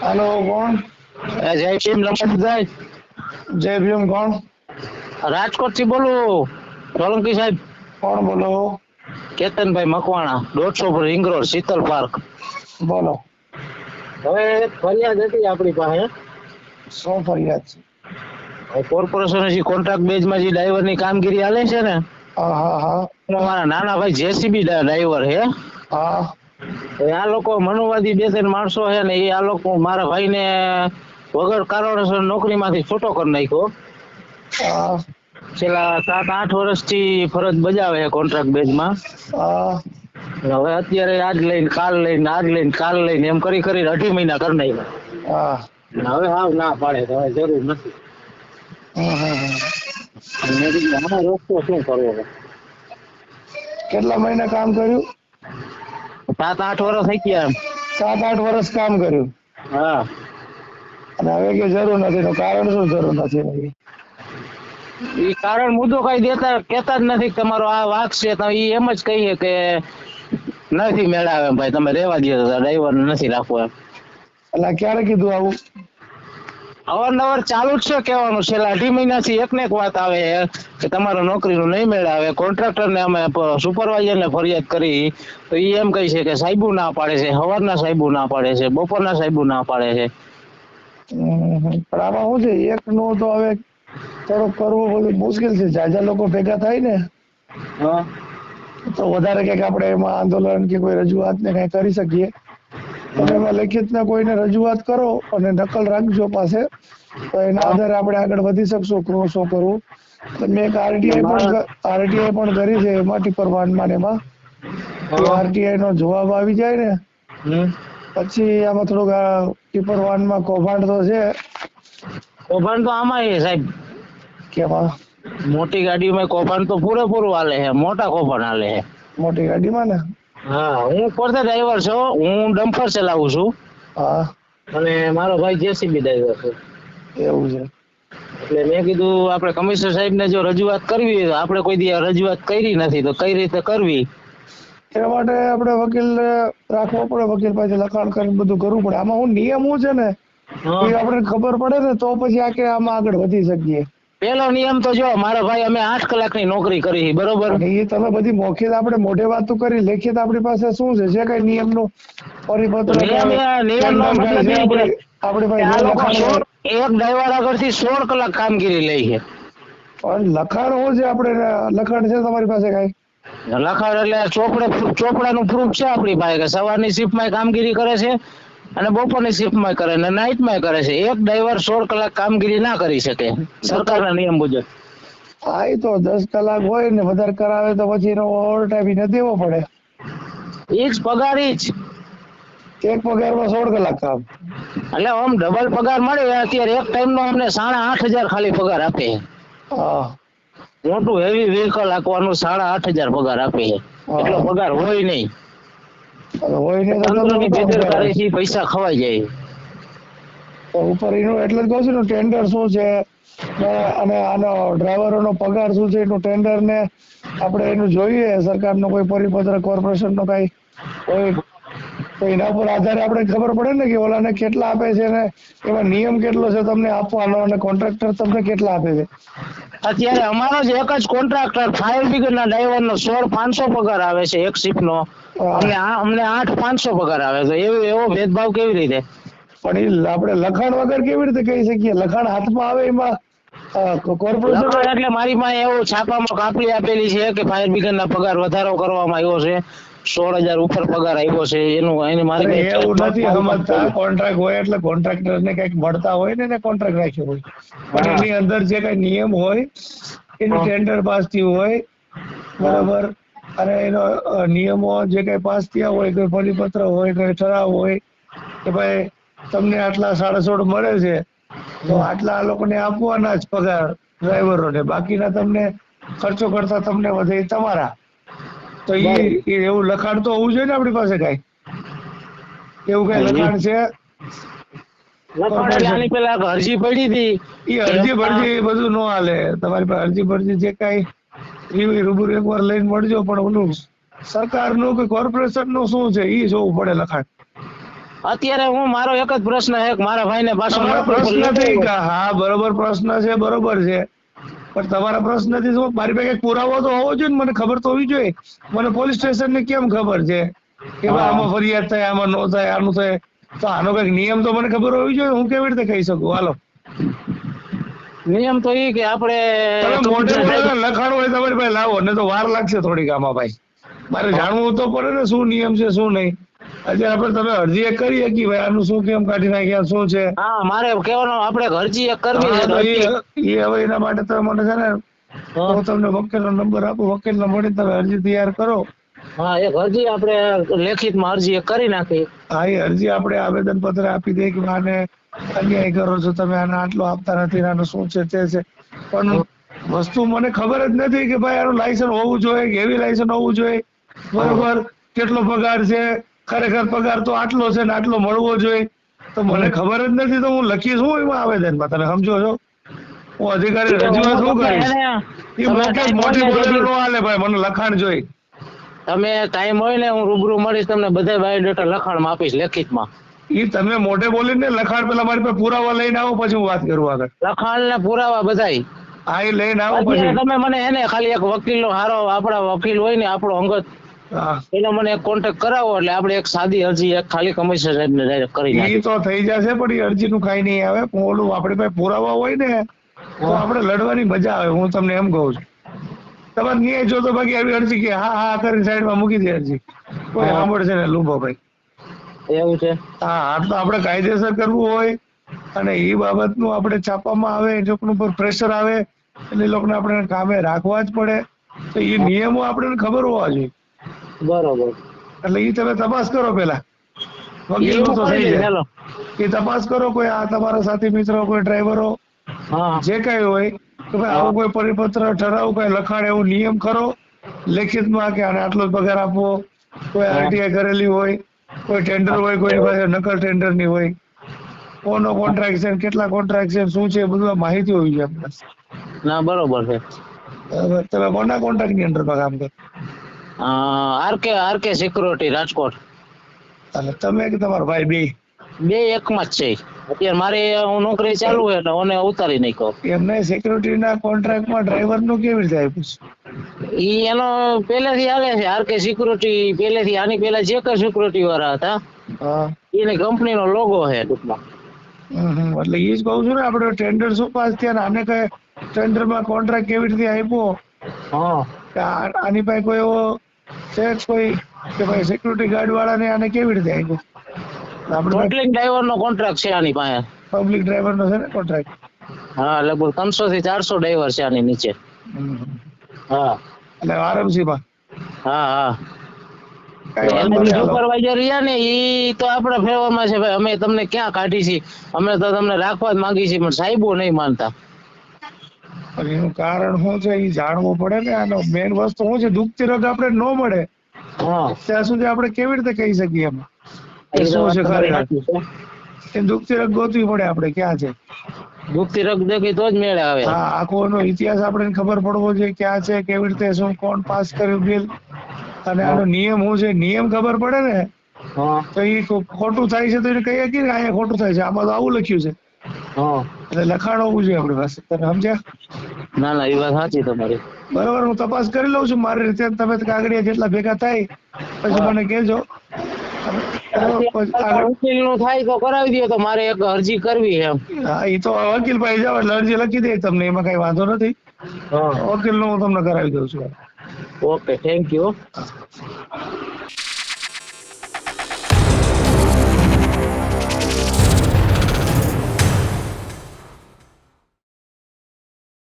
હાલો કોણ? જય ભીમ લંબાભાઈ જય ભીમ કોણ? રાજકોટથી બોલું સોલંકી સાહેબ. કોણ બોલો? કેતનભાઈ મકવાણા દોઢસો પર રિંગ રોડ શીતલ પાર્ક. બોલો. હવે એક ફરિયાદ હતી આપણી પાસે. શું ફરિયાદ છે? કોર્પોરેશન જે કોન્ટ્રાક્ટ બેઝમાં જે ડ્રાઈવરની કામગીરી હાલે છે ને હા હા હા. મારા નાના ભાઈ જેસીબી ડ્રાઈવર હે હા. આ લોકો મનુવાદી બે ત્રણ માણસો છે ને એ આ લોકો મારા ભાઈને વગર કારણસર નોકરીમાંથી છૂટો કરી નાખ્યો. છેલ્લા સાત આઠ વર્ષથી ફરજ બજાવે છે કોન્ટ્રાક્ટ બેઝમાં. હવે અત્યારે આજ લઈને કાલ લઈને આજ લઈને કાલ લઈને એમ કરી કરી અઢી મહિના કરી નાખ્યા. હવે હાવ ના પાડે તો હવે જરૂર નથી. રસ્તો શું કરવો? કેટલા મહિના કામ કર્યું? સાત આઠ વર્ષ થઈ ગયા સાત આઠ વર્ષ કામ કર્યું. હા. અને હવે કે જરૂર નથી કારણ શું જરૂર નથી એ કારણ મુદ્દો કઈ દેતા કેતા જ નથી તમારો આ વાક છે તો એમ જ કહીએ કે નથી મેળાવે ભાઈ. તમે રેવા દો ડ્રાઈવર નથી રાખવો એમ. એટલે ક્યારે કીધું આવું? અવારનવાર ચાલુ જ છે કહેવાનું. છેલ્લા અઢી મહિનાથી એક ને એક વાત આવે કે તમારો નોકરીનું નહીં મેળાવે. કોન્ટ્રાક્ટર ને અમે સુપરવાઇઝર ને ફરિયાદ કરી. તો એ એમ કહે છે કે સાહેબુ ના પાડે છે સવારના સાહેબુ ના પાડે છે બપોરના સાહેબુ ના પાડે છે. પણ આમાં શું છે? એક નું તો હવે થોડુંક કરવું બધું મુશ્કેલ છે. જાજા લોકો ભેગા થાય ને હા. તો વધારે કંઈક આપણે એમાં આંદોલન કે કોઈ રજૂઆત ને કઈ કરી શકીએ. એમાં લેખિત ને કોઈને રજૂઆત કરો અને નકલ રાખજો પાસે તો એના આધારે આપણે આગળ વધી શકશું કે શું કરવું તો મેં એક આરટીઆઈ પણ આરટીઆઈ પણ કરી છે એમાં ટીપર વાનમાં એમાં. આરટીઆઈ નો જવાબ આવી જાય ને પછી આમાં થોડુંક ટીપર વાનમાં કૌભાંડ તો છે. કૌભાંડ તો આમાં છે સાહેબ. કેવા મોટી ગાડીમાં કૌભાંડ તો પૂરેપૂરું હાલે છે મોટા કૌભાંડ હાલે છે. મોટી ગાડીમાં ને? હા હું પોતે ડ્રાઈવર છું. હું ડમ્પર ચલાવું છું. હા. અને મારો ભાઈ જેસીબી ડ્રાઈવર છે. એવું છે. એટલે મેં કીધું આપણે કમિશનર સાહેબને જો રજૂઆત કરવી હોય તો આપણે કોઈ દી રજૂઆત કરી નથી તો કઈ રીતે કરવી? એના માટે આપણે વકીલ રાખવો પડે વકીલ પાસે લખાણ કરીને બધું કરવું પડે. આમાં હું નિયમ હું છે ને. એ આપણે ખબર પડે ને તો પછી આ કે આમાં આગળ વધી શકીએ. પેલો નિયમ તો જો મારો ભાઈ અમે આઠ કલાકની નોકરી કરી બરોબર? એ તમે બધી મૌખિક આપણે મોઢે વાતો કરી લેખિત આપણી પાસે શું છે? જે કઈ પરિપત્ર નિયમ છે એ આપણી પાસે સોળ- એક ડ્રાઈવર આગળથી સોળ કલાક કામગીરી લે છે. પણ લખાણ હું છે આપણે લખાણ છે તમારી પાસે કઈ? લખાણ એટલે ચોપડે ચોપડાનું પ્રૂફ છે આપણી પાસે કે સવારની શિફ્ટમાં કામગીરી કરે છે અને બપોરની શિફ્ટમાં કરે અને નાઇટમાં કરે છે. એક ડ્રાઈવર સોળ કલાક કામગીરી ના કરી શકે સરકારના નિયમ મુજબ. હા એ તો દસ કલાક હોય ને વધારે કરાવે તો પછી એનો ઓવર ટાઈમ એને દેવો પડે. એ જ પગાર ઈ જ. એક પગારમાં સોળ કલાક કામ. એટલે આમ ડબલ પગાર મળે અત્યારે એક ટાઈમ નો અમને સાડા આઠ હજાર ખાલી પગાર આપે. હા. મોટું હેવી વ્હીકલ આપવાનું સાડા આઠ હજાર પગાર આપે. એટલો પગાર હોય નહીં. ને તંત્રની બેદરકારીથી પૈસા ખવાઈ જાય. ઉપર એનું એટલે જ કહું છું ટેન્ડર શું છે? અને આનો ડ્રાઈવરોનો પગાર શું છે એનું ટેન્ડર ને આપણે એનું જોઈએ સરકારનો કોઈ પરિપત્ર કોર્પોરેશનનો કઈ? હોય તો એના ઉપર આધારે આપણે ખબર પડે ને કે ઓલાને કેટલા આપે છે ને એમાં નિયમ કેટલો છે તમને આપવાનો અને કોન્ટ્રાક્ટર તમને કેટલા આપે છે. અત્યારે અમારો જ એક જ કોન્ટ્રાક્ટર ફાયર બ્રિગેડના ડ્રાઈવરનો સોળ પાંચસો પગાર આવે છે એક શિફ્ટનો નો. અમને અમને આઠ પાંચસો પગાર આવે છે. એવો એવો ભેદભાવ કેવી રીતે? પણ એ આપણે લખાણ વગર કેવી રીતે કહી શકીએ? લખાણ હાથમાં આવે એમાં કોર્પોરેશન એટલે મારી પાસે એવું છાપામાં કાપલી આપેલી છે કે ફાયર બ્રિગેડના પગાર વધારો કરવામાં આવ્યો છે. સોળ હજાર ઉપર પગાર આવ્યો છે એનું એની મારી એવું નથી સમજતા. કોન્ટ્રાક્ટ હોય એટલે કોન્ટ્રાક્ટર ને કંઈક મળતા હોય ને કોન્ટ્રાક્ટ રાખ્યો હોય. પણ એની અંદર જે કઈ નિયમ હોય એનું ટેન્ડર પાસ થયું હોય બરાબર? અને એનો નિયમો જે કઈ પાસ થયા હોય કોઈ પરિપત્ર હોય કોઈ ઠરાવ હોય કે ભાઈ તમને આટલા સાડા સોળ મળે છે તો આટલા આ લોકોને આપવાના જ પગાર ડ્રાઈવરોને બાકીના તમને ખર્ચો કરતા તમને વધે તમારા. તો ઈ એવું લખાણ તો હોવું જોઈએ ને આપણી પાસે કઈ? એવું કઈ લખાણ છે? લખાણ પેલા એક અરજી પડી હતી. ઈ અરજી ભરજી બધું નો હાલે. તમારી પાસે અરજી ભરજી જે કઈ ઈ રૂબરૂ એકવાર લઈને મળજો પણ ઓલું સરકારનું કે કોર્પોરેશનનું શું છે? એ જોવું પડે લખાણ. અત્યારે હું મારો એક જ પ્રશ્ન છે મારા ભાઈને પાછો પ્રશ્ન હા બરોબર પ્રશ્ન છે બરોબર છે. પણ તમારા પ્રશ્નથી મારી પાસે પુરાવો તો હોવો જોઈએ ને મને ખબર તો હોવી જોઈએ. મને પોલીસ સ્ટેશનની કેમ ખબર છે? કે આમાં ફરિયાદ થાય આમાં નો થાય આનું થાય. તો આનો કંઈક નિયમ તો મને ખબર હોવી જોઈએ હું કેવી રીતે કહી શકું? હાલો. નિયમ તો એ કે આપણે લખાણ હોય તમારી પાસે લાવો ને તો વાર લાગશે થોડીક આમાં ભાઈ. મારે જાણવું તો પડે ને શું નિયમ છે શું નહીં. આજે આપણે તમે અરજી એક કરી કે ભાઈ આનું શું કેમ કાઢી નાખ્યા શું છે? હા મારે કહેવાનો આપણે અરજી એક કરવી છે એ હવે એના માટે તમે મને છે ને હું. તમને વકીલનો નંબર આપું વકીલને મળી તમે અરજી તૈયાર કરો. હા એક અરજી આપણે લેખિતમાં અરજી એક કરી નાખી હા એ અરજી આપણે આવેદન પત્ર આપી દઈએ કે આને અન્યાય કરો છો તમે આને આટલો આપતા નથી આનું શું છે તે છે. પણ વસ્તુ મને ખબર જ નથી કે ભાઈ આનું લાયસન્સ હોવું જોઈએ કે એવી લાયસન્સ હોવું જોઈએ. બરોબર? કેટલો પગાર છે? ખરેખર પગાર તો આટલો છે ને આટલો મળવો જોઈએ. તો મને ખબર જ નથી તો હું લખીશ હું એમાં આવેદનમાં? તમે સમજો છો? હું અધિકારી રજૂઆત શું કરીશ? એ મોટે મોટી બોલેલું ન હાલે ભાઈ મને લખાણ જોઈ. તમે ટાઈમ હોય ને હું રૂબરૂ મળીશ તમને બધા બાયોડેટા લખાણમાં આપીશ લેખિતમાં. ઈ તમે મોઢે બોલીને લખાણ પેલા મારી પાસે પુરાવા લઈને આવો પછી હું વાત કરું આગળ. લખાણ ને પુરાવા બધાય. હા એ લઈને આવો પછી તમે મને એને ખાલી એક વકીલ નો હારો આપણા વકીલ હોય ને આપણો અંગત એનો મને એક કોન્ટેક્ટ કરાવો એટલે આપણે એક સાદી અરજી એક ખાલી કમિશનર સાહેબને ડાયરેક્ટ કરી નાખીએ. તો થઈ જશે પણ એ અરજી નું કઈ નહીં આવે. પણ ઓલું આપણી પાસે પુરાવા હોય ને તો આપણે લડવાની મજા આવે. હું તમને એમ કહું છું. તમારે જો જોતો બાકી આવી અરજી કે હા હા કરીને સાઈડમાં મૂકી દે અરજી. કોઈ સાંભળશે ને લૂંબો ભાઈ. એવું છે? હા આ તો આપણે કાયદેસર કરવું હોય અને એ બાબતનું આપણે છાપવામાં આવે એ લોકોનું પર પ્રેશર આવે એટલે એ લોકોને આપણે કામે રાખવા જ પડે. તો એ નિયમો આપણને ખબર હોવા જોઈએ. બરોબર. એટલે એ તમે તપાસ કરો પેલા. વકીલ તો થઈ જાય. એ તપાસ કરો કોઈ આ તમારા સાથી મિત્રો કોઈ ડ્રાઈવરો જે કઈ હોય કે ભાઈ આવો કોઈ પરિપત્ર ઠરાવ કઈ લખાણ એવું નિયમ ખરો લેખિતમાં કે આને આટલો પગાર આપવો કોઈ આરટીઆઈ કરેલી હોય કોઈ ટેન્ડર હોય કોઈ પાસે નકલ ટેન્ડરની હોય કોનો કોન્ટ્રાક્ટ છે કેટલા કોન્ટ્રાક્ટ છે શું છે બધું માહિતી હોવી જોઈએ ના બરોબર છે. તમે કોના કોન્ટ્રાક્ટની અંદર કામ કરો? R K R K security Rajkot. અને તમે કે તમારો ભાઈ બે? બે એકમાં જ છે. અત્યારે મારે હું નોકરી ચાલુ હોય એટલે મને ઉતારી નાખ્યો. એમને સિક્યુરિટી ના કોન્ટ્રાક્ટમાં ડ્રાઈવરનું કેવી રીતે આપ્યું છે? ઈ એનો પહેલેથી હાલે છે. આરકે સિક્યુરિટી પહેલેથી આની પહેલા જે કઈ સિક્યુરિટી વાળા હતા એની કંપની નો લોગો છે ટૂંકમાં. એટલે એ જ કહું છું ને આપણે ટેન્ડર શું પાસ થયા આને કઈ ટેન્ડરમાં કોન્ટ્રાક્ટ કેવી રીતે આપ્યો? હા. આની પાસે કોઈ એવો છે કોઈ કે ભાઈ સિક્યુરિટી ગાર્ડ વાળાને આને કેવી રીતે આપ્યો? આપણે ટોટલિંગ ડ્રાઈવર નો કોન્ટ્રાક્ટ છે આની પાસે. પબ્લિક ડ્રાઈવર નો છે ને કોન્ટ્રાક્ટ હા લગભગ ત્રણસો થી ચારસો ડ્રાઈવર છે આની નીચે. હા. એટલે આરએમસી માં હા. હા. સુપરવાઇઝર રહ્યા ને ઈ તો આપણા ફેવરમાં છે ભાઈ. અમે તમને ક્યાં કાઢી છે અમે તો તમને રાખવા જ માંગી છીએ પણ સાહેબો નહીં માનતા. પણ એનું કારણ શું છે એ જાણવું પડે ને આનો મેઇન વસ્તુ શું છે દુખતી રગ આપણે ન મળે. ત્યાં સુધી આપણે કેવી રીતે કહી શકીએ એમ? શું છે ખરેખર? એ દુખતી રગ ગોતવી પડે આપણે ક્યાં છે? દુખતી રગ દેખી તો જ મેળ આવે. હા આખો એનો ઇતિહાસ આપણે ખબર પડવો જોઈએ ક્યાં છે કેવી રીતે શું કોણ પાસ કર્યું બિલ? અને આનો નિયમ શું છે? નિયમ ખબર પડે ને? તો એ ખોટું થાય છે તો એને કહીએ કે અહીંયા ખોટું થાય છે આમાં તો આવું લખ્યું છે. એટલે લખાણ હોવું જોઈએ આપણી પાસે. તમે સમજ્યા? ના ના એ વાત સાચી તમારી. બરોબર હું તપાસ કરી લઉં છું મારી રીતે. તમે કાગળિયા જેટલા ભેગા થાય પછી મને કહેજો. વકીલનું થાય તો કરાવી દે તો મારે એક અરજી કરવી એમ. હા એ તો વકીલ પાસે જાઓ એટલે અરજી લખી દે તમને એમાં કઈ વાંધો નથી. હા. વકીલનું હું તમને કરાવી દઉં છું. Okay thank you.